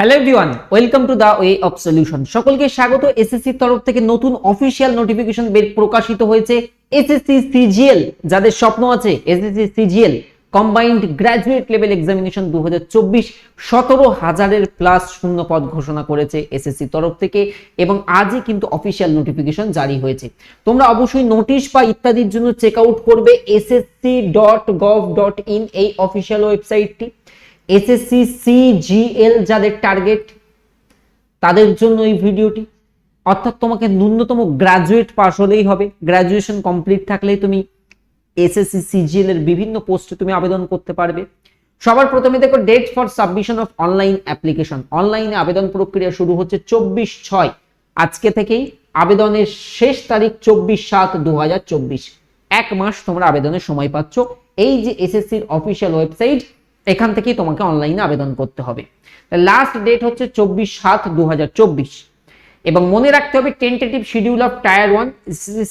Hello everyone welcome to the way of solution সকলকে স্বাগত এসএসসির তরফ থেকে নতুন অফিসিয়াল নোটিফিকেশন বের প্রকাশিত হয়েছে এসএসসি সিজিএল যাদের স্বপ্ন আছে SSC CGL combined graduate level examination দু হাজার চব্বিশ হাজারের প্লাস শূন্য পদ ঘোষণা করেছে এসএসসি তরফ থেকে এবং আজই কিন্তু অফিসিয়াল নোটিফিকেশন জারি হয়েছে। তোমরা অবশ্যই নোটিশ বা ইত্যাদির জন্য চেক আউট করবে SSC dot gov dot in এই অফিসিয়াল ওয়েবসাইটটি এসএসসি সিজিএল যাদের টার্গেট তাদের জন্য এই ভিডিওটি। অর্থাৎ তোমাকে ন্যূনতম গ্রাজুয়েট পাস হলেই হবে। গ্রাজুয়েশন কমপ্লিট থাকলেই তুমি এসএসসি সিজিএল এর বিভিন্ন পোস্টে তুমি আবেদন করতে পারবে। সবার প্রথমে দেখো date for submission of online application অনলাইনে আবেদন প্রক্রিয়া শুরু হচ্ছে চব্বিশ ছয়। আজকে থেকেই আবেদনের শেষ তারিখ চব্বিশ সাত দু এক মাস তোমরা আবেদনের সময় পাচ্ছ। এই যে এসএসসির অফিসিয়াল ওয়েবসাইট এখান থেকেই তোমাকে অনলাইনে আবেদন করতে হবে। লাস্ট ডেট হচ্ছে চব্বিশ সাত দু এবং মনে রাখতে হবে tentative schedule of tier one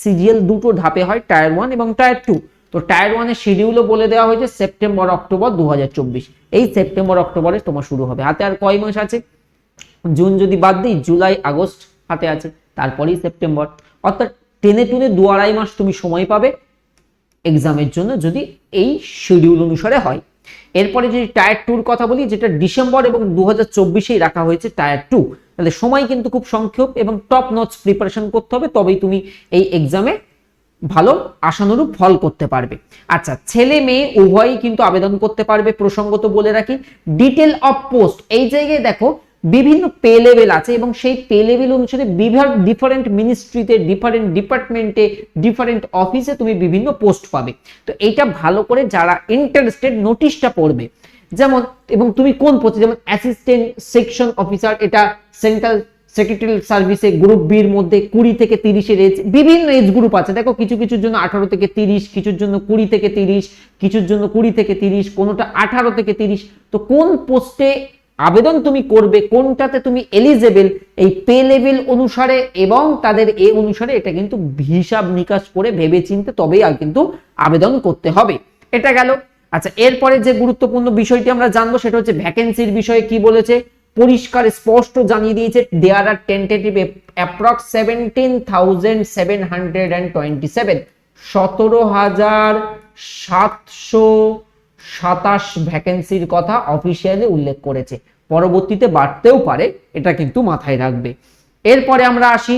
CGL দুটো ধাপে হয় টায়ার ওয়ান এবং টায়ার টু তো টায়ার ওয়ানের শিডিউলও বলে দেওয়া হয়েছে, সেপ্টেম্বর, অক্টোবর দু হাজার চব্বিশ। এই সেপ্টেম্বর, অক্টোবরে তোমার শুরু হবে। হাতে আর কয় মাস আছে? জুন যদি বাদ দিই, জুলাই, আগস্ট হাতে আছে, তারপরেই সেপ্টেম্বর। অর্থাৎ টেনে টুনে দু আড়াই মাস তুমি সময় পাবে এক্সামের জন্য যদি এই শিডিউল অনুসারে হয়। এরপরে যদি টায়ার টুর কথা বলি, যেটা ডিসেম্বর এবং দু হাজার রাখা হয়েছে টায়ার টু, তাহলে সময় কিন্তু খুব সংক্ষেপ এবং টপ নচ প্রিপারেশন করতে হবে, তবেই তুমি এই এক্সামে ভালো আশানুরূপ ফল করতে পারবে। আচ্ছা ছেলে মেয়ে উভয়ই কিন্তু আবেদন করতে পারবে, প্রসঙ্গত বলে রাখি। ডিটেল অফ পোস্ট এই জায়গায় দেখো বিভিন্ন পে লেভেল আছে এবং সেই পে লেভেল অনুসারে বিভিন্ন ডিফারেন্ট মিনিস্ট্রিতে ডিফারেন্ট ডিপার্টমেন্টে ডিফারেন্ট অফিসে তুমি বিভিন্ন পোস্ট পাবে। তো এইটা ভালো করে যারা ইন্টারেস্টেড নোটিশটা পড়বে, যেমন এবং তুমি কোন পোস্টে যেমন অ্যাসিস্ট্যান্ট সেকশন অফিসার এটা সেন্ট্রাল সেক্রেটারি সার্ভিসে গ্রুপ বির মধ্যে কুড়ি থেকে তিরিশের এজ বিভিন্ন এজ গ্রুপ আছে। দেখো কিছু কিছুর জন্য আঠারো থেকে তিরিশ, কিছুর জন্য কুড়ি থেকে তিরিশ, কিছুর জন্য কুড়ি থেকে তিরিশ, কোনোটা আঠারো থেকে তিরিশ। তো কোন পোস্টে আবেদন তুমি করবে, কোনটাতে তুমি এলিজেবেল এই পে লেভেল অনুসারে এবং তাদের এ অনুসারে এটা কিন্তু হিসাব নিকাশ করে ভেবে চিনতে তবেই আর কিন্তু আবেদন করতে হবে। এটা গেল। আচ্ছা এরপরে যে গুরুত্বপূর্ণ বিষয়টি আমরা জানব সেটা হচ্ছে ভ্যাকেন্সির বিষয়ে কি বলেছে। পরিষ্কার, স্পষ্ট জানিয়ে দিয়েছে there are tentative approx seventeen thousand seven hundred and twenty seven সতেরো হাজার সাতশো সাতাশ ভ্যাকেন্সির কথা অফিসিয়ালি উল্লেখ করেছে। পরবর্তীতে বাড়তেও পারে, এটা কিন্তু মাথায় রাখবে। এরপরে আমরা আসি।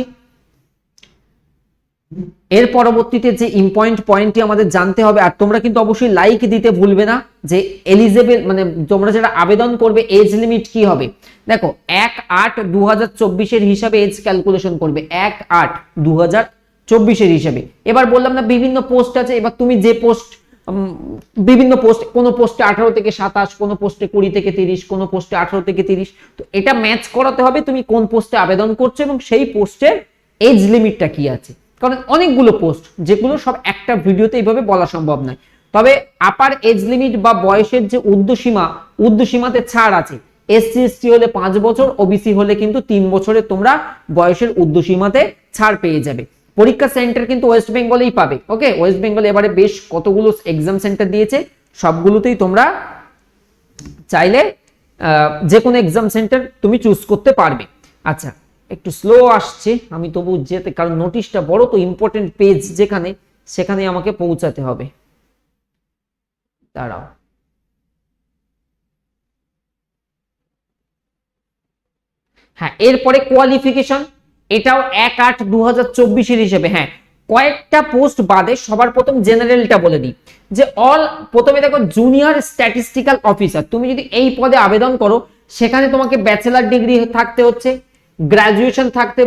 এর পরবর্তীতে যে ইম্পয়েন্ট পয়েন্টটি আমাদের জানতে হবে, আর তোমরা কিন্তু অবশ্যই লাইক দিতে ভুলবে না, যে এলিজেবল মানে তোমরা যারা আবেদন করবে এজ লিমিট কি হবে? দেখো, এক আট দু হাজার চব্বিশের হিসাবে এজ ক্যালকুলেশন করবে। এক আট দু চব্বিশের হিসাবে। এবার বললাম না, বিভিন্ন পোস্ট আছে, এবার তুমি যে পোস্ট বিভিন্ন পোস্ট কোনো পোস্টে আঠারো থেকে সাতাশ, কোনো পোস্টে কুড়ি থেকে তিরিশ, কোনো পোস্টে আঠারো থেকে তিরিশ। তো এটা ম্যাচ করাতে হবে তুমি কোন পোস্টে আবেদন করছ এবং সেই পোস্টের এজ লিমিটটা কি আছে। কারণ অনেকগুলো পোস্ট যেগুলো সব একটা ভিডিওতে এইভাবে বলা সম্ভব নয়। তবে আপার এজ লিমিট বা বয়সের যে উর্ধ্বসীমা উর্ধ্বসীমাতে ছাড় আছে। এসসি এসটি হলে পাঁচ বছর ওবিসি হলে কিন্তু তিন বছরে তোমরা বয়সের উর্ধ্বসীমাতে ছাড় পেয়ে যাবে। পরীক্ষা সেন্টার কিন্তু ওয়েস্ট বেঙ্গলেই পাবে ওকে ওয়েস্ট বেঙ্গল এবারে বেশ কতগুলো এক্সাম সেন্টার দিয়েছে, সবগুলোতেই তোমরা চাইলে যে কোনো এক্সাম সেন্টার তুমি চুজ করতে পারবে। আচ্ছা একটু স্লো আসছে, আমি তবু যেতে, কারণ নোটিশটা বড়, তো ইম্পর্টেন্ট পেজ যেখানে, সেখানে আমাকে পৌঁছাতে হবে। দাঁড়াও। হ্যাঁ এরপরে কোয়ালিফিকেশন এটাও এক আট দু হাজার হিসেবে হ্যাঁ। কয়েকটা পোস্ট বাদে সবার প্রথম জেনারেলটা বলে দিই, যে অল, প্রথমে দেখো জুনিয়র স্ট্যাটিস্টিক্যাল অফিসার, তুমি যদি এই পদে আবেদন করো, সেখানে তোমাকে ব্যাচেলার ডিগ্রি থাকতে হচ্ছে গ্রাজুয়েশন থাকতে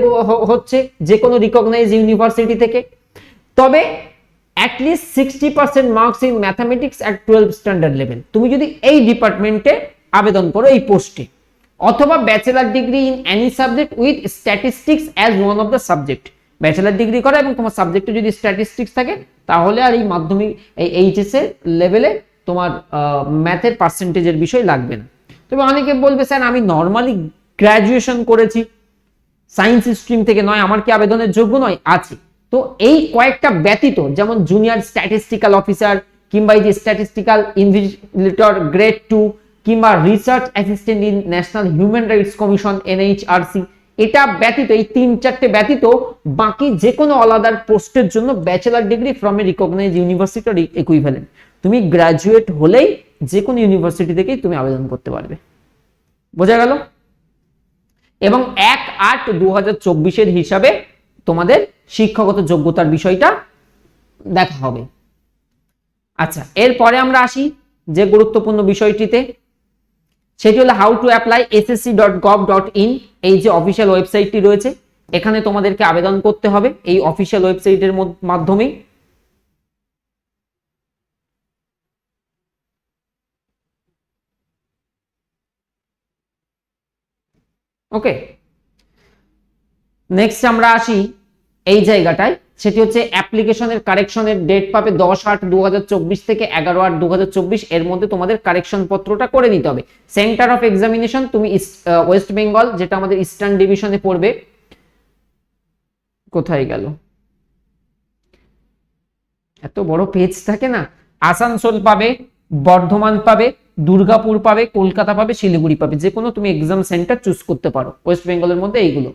হচ্ছে যে কোনো রিকগনাইজ ইউনিভার্সিটি থেকে। তবে at least sixty percent marks in mathematics at twelve standard level তুমি যদি এই ডিপার্টমেন্টে আবেদন করো, এই পোস্টে অথবা bachelor degree in any subject with statistics as one of the subject bachelor degree করা এবং তোমার সাবজেক্টে যদি স্ট্যাটিস্টিক্স থাকে, তাহলে আর এই মাধ্যমিক, এই এর লেভেলে তোমার ম্যাথের পার্সেন্টেজের বিষয় লাগবে না। তবে অনেকে বলবে, স্যার, আমি নর্মালি গ্র্যাজুয়েশন করেছি। সায়েন্স স্ট্রিম থেকে নয়, আমার কি আবেদনের যোগ্য নয়? আছে। তো এই কয়েকটা ব্যতীত, যেমন জুনিয়র স্ট্যাটিস্টিক্যাল অফিসার কিংবা এই যে স্ট্যাটিস্টিক্যাল ইনভিজিলেটর গ্রেড টু কিংবা research assistant in national human rights commission NHRC এটা ব্যতীত, এই তিন চারটে ব্যতীত বাকি যে কোনো আলাদার পোস্টের জন্য bachelor degree from a recognise university or equivalent তুমি গ্রাজুয়েট হলেই যে কোনো ইউনিভার্সিটি থেকেই তুমি আবেদন করতে পারবে। বোঝা গেল? এবং এক আট দু হাজার চব্বিশের হিসাবে তোমাদের শিক্ষাগত যোগ্যতার বিষয়টা দেখা হবে। আচ্ছা এরপরে আমরা আসি যে গুরুত্বপূর্ণ বিষয়টিতে। সেটি হলো how to apply SSC dot gov dot in এই যে অফিসিয়াল ওয়েবসাইটটি রয়েছে, এখানে তোমাদেরকে আবেদন করতে হবে এই অফিসিয়াল ওয়েবসাইটের মধ্য- মাধ্যমেই। ওকে নেক্সট আমরা আসি এই জায়গাটায়। সেটি হচ্ছে অ্যাপ্লিকেশনের কারেকশনের ডেট পাবে দশ আট দু থেকে এগারো আট দু এর মধ্যে তোমাদের কারেকশন পত্রটা করে নিতে হবে। সেন্টার অফ এক্সামিনেশন তুমি ওয়েস্ট বেঙ্গল যেটা আমাদের ইস্টার্ন ডিভিশনে পড়বে। কোথায় গেল? এত বড় পেজ থাকে না। আসানসোল পাবে, বর্ধমান পাবে, দুর্গাপুর পাবে, কলকাতা পাবে, শিলিগুড়ি পাবে। যে কোনো তুমি এক্সাম সেন্টার চুজ করতে পারো। ওয়েস্ট বেঙ্গলের মধ্যে এইগুলো।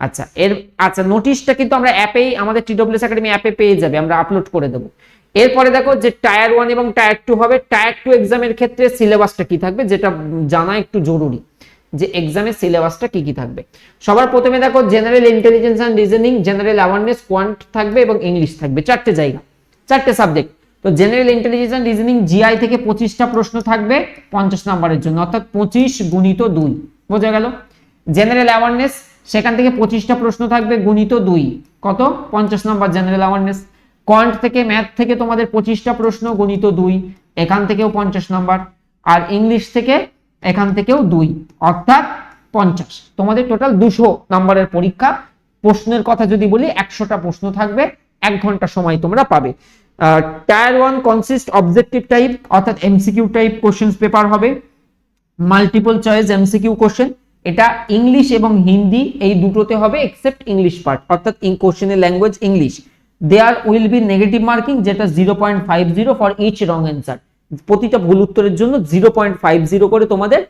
আচ্ছা এর আচ্ছা নোটিশটা কিন্তু আমরা অ্যাপেই আমাদের টিডব্লিউএস একাডেমি অ্যাপে পেয়ে যাবে, আমরা আপলোড করে দেবো। এরপরে দেখো যে টায়ার ওয়ান এবং টায়ার টু হবে। টায়ার টু এক্সামের ক্ষেত্রে সিলেবাসটা কি থাকবে? যেটা জানা একটু জরুরি, যে এক্সামের সিলেবাসটা কি কি থাকবে? সবার প্রথমে দেখো general intelligence and reasoning general awareness quant থাকবে এবং ইংলিশ থাকবে। চারটে জায়গা, চারটে সাবজেক্ট তো general intelligence and reasoning GI থেকে পঁচিশটা প্রশ্ন থাকবে পঞ্চাশ নম্বরের জন্য, অর্থাৎ পঁচিশ গুণিত দুই। বোঝা গেল? জেনারেল অ্যাওয়ারনেস সেখান থেকে পঁচিশটা প্রশ্ন থাকবে, গুণিত দুই। কত? পঞ্চাশ নম্বর জেনারেল অ্যাওয়ারনেস কোয়ান্ট থেকে ম্যাথ থেকে তোমাদের পঁচিশটা প্রশ্ন, গুণিত দুই। এখান থেকেও পঞ্চাশ নম্বর। আর ইংলিশ থেকে এখান থেকেও দুই। অর্থাৎ পঞ্চাশ। তোমাদের টোটাল দুশো নম্বরের পরীক্ষা। প্রশ্নের কথা যদি বলি, একশোটা প্রশ্ন থাকবে। এক ঘণ্টা সময় তোমরা পাবে। Tier one consist objective type অর্থাৎ এমসিকিউ টাইপ কোশ্চেন্স পেপার হবে। মাল্টিপল চয়েস এমসিকিউ কোশ্চেন এটা ইংলিশ এবং হিন্দি এই দুটোতে হবে এক্সেপ্ট ইংলিশ পার্ট অর্থাৎ কোশ্চেনের language English there will be negative marking যেটা zero point five zero for each wrong answer প্রতিটা ভুল উত্তরের জন্য জিরো পয়েন্ট ফাইভ জিরো করে তোমাদের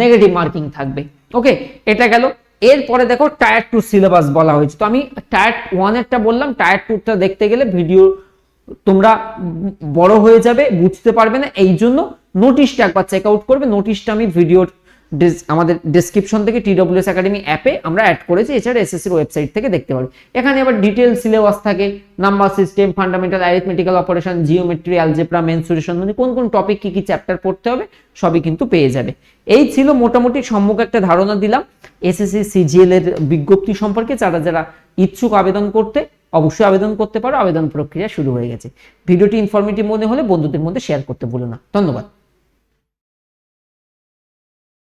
নেগেটিভ মার্কিং থাকবে। ওকে এটা গেল। এরপরে দেখো টায়ার টু সিলেবাস বলা হয়েছে। তো আমি টায়ার ওয়ানেরটা বললাম টায়ার টুটা দেখতে গেলে ভিডিও তোমরা বড় হয়ে যাবে, বুঝতে পারবে না এই জন্য নোটিশটা একবার চেক আউট করবে। নোটিশটা আমি ভিডিওর আমাদের ডেসক্রিপশন থেকে টিডব্লিউএস একাডেমি অ্যাপে আমরা অ্যাড করেছি, এছাড়া এসএসসির ওয়েবসাইট থেকে দেখতে পারবে এখানে আবার ডিটেল সিলেবাস থাকে number system fundamental arithmetical operation geometry algebra mensuration মানে কোন কোন টপিক কি কি চ্যাপ্টার পড়তে হবে, সবই কিন্তু পেয়ে যাবে। এই ছিল মোটামুটি সম্মুখ একটা ধারণা দিলাম। এসএসসি সিজিএল এর বিজ্ঞপ্তি সম্পর্কে যারা যারা ইচ্ছুক আবেদন করতে, অবশ্যই আবেদন করতে পারো। আবেদন প্রক্রিয়া শুরু হয়ে গেছে। ভিডিওটি ইনফরমেটিভ মনে হলে বন্ধুদের মধ্যে শেয়ার করতে ভুলো না। ধন্যবাদ।